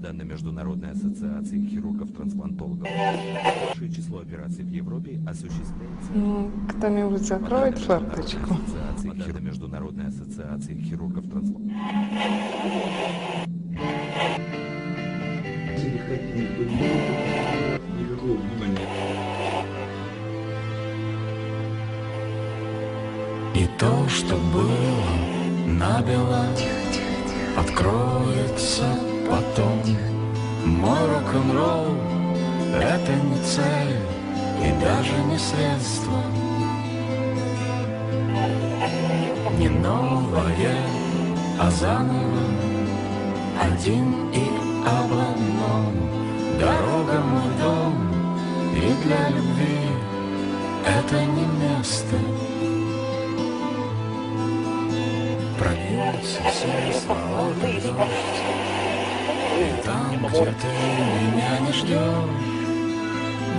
данным Международной ассоциации хирургов-трансплантологов, большее число операций в Европе осуществляется Ну, кто-нибудь закроет по данным форточку. Международной ассоциации хир- данным Международной ассоциации хирургов-трансплантологов. Никакого. И то, что было набело, откроется потом. Мой рок-н-ролл — это не цель и даже не средство. Не новое, а заново, один и об одном. Дорога мой дом, и для любви это не место. Прольются все слова, дождь там, где ты меня не ждешь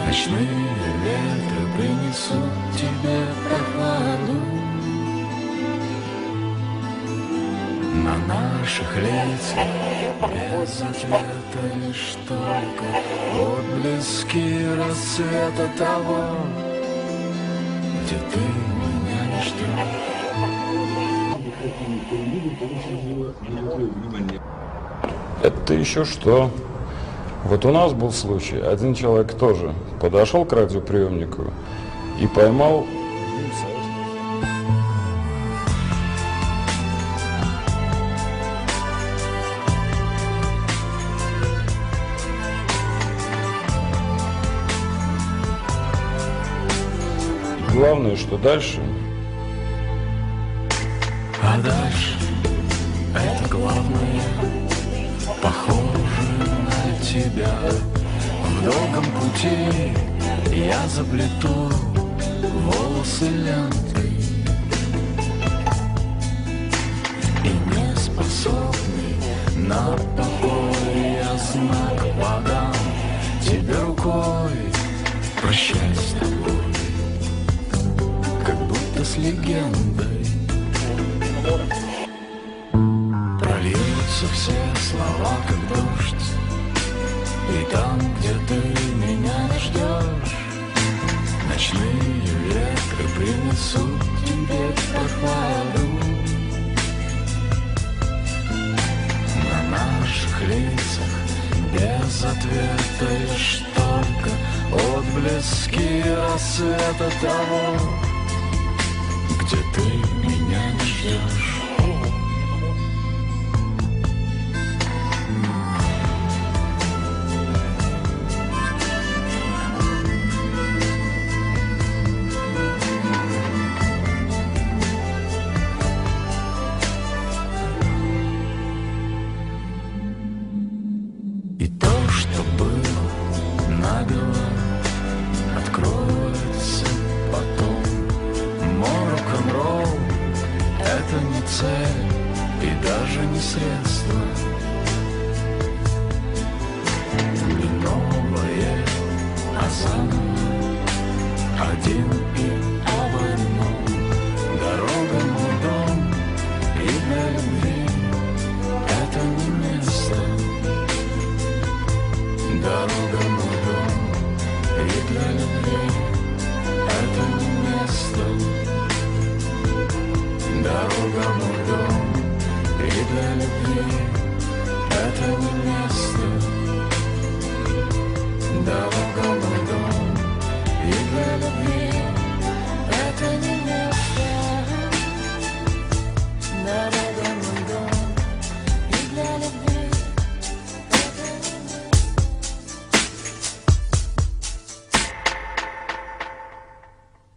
Ночные ветры принесут тебе прохладу На наших лицах без ответа лишь только Отблески рассвета того Где ты меня не ждешь Это еще что? Вот у нас был случай, один человек тоже подошел к радиоприемнику и поймал Главное, что дальше А дальше это главное тебя В долгом пути. Я заплету Волосы лентой И не способный на покой. Я знак подам тебе рукой. Прощай с тобой Как будто с легендой. Прольются все слова, как дождь там, где ты меня ждешь Ночные ветры принесут тебе прохладу На наших лицах без ответа лишь только Отблески рассвета того Где ты меня ждешь И то, что было набело, откроется потом. Мой рок-н-ролл — это не цель и даже не средство. на земле этому месту Дорога мой дом и для любви это не место, Дорога мой дом и для любви.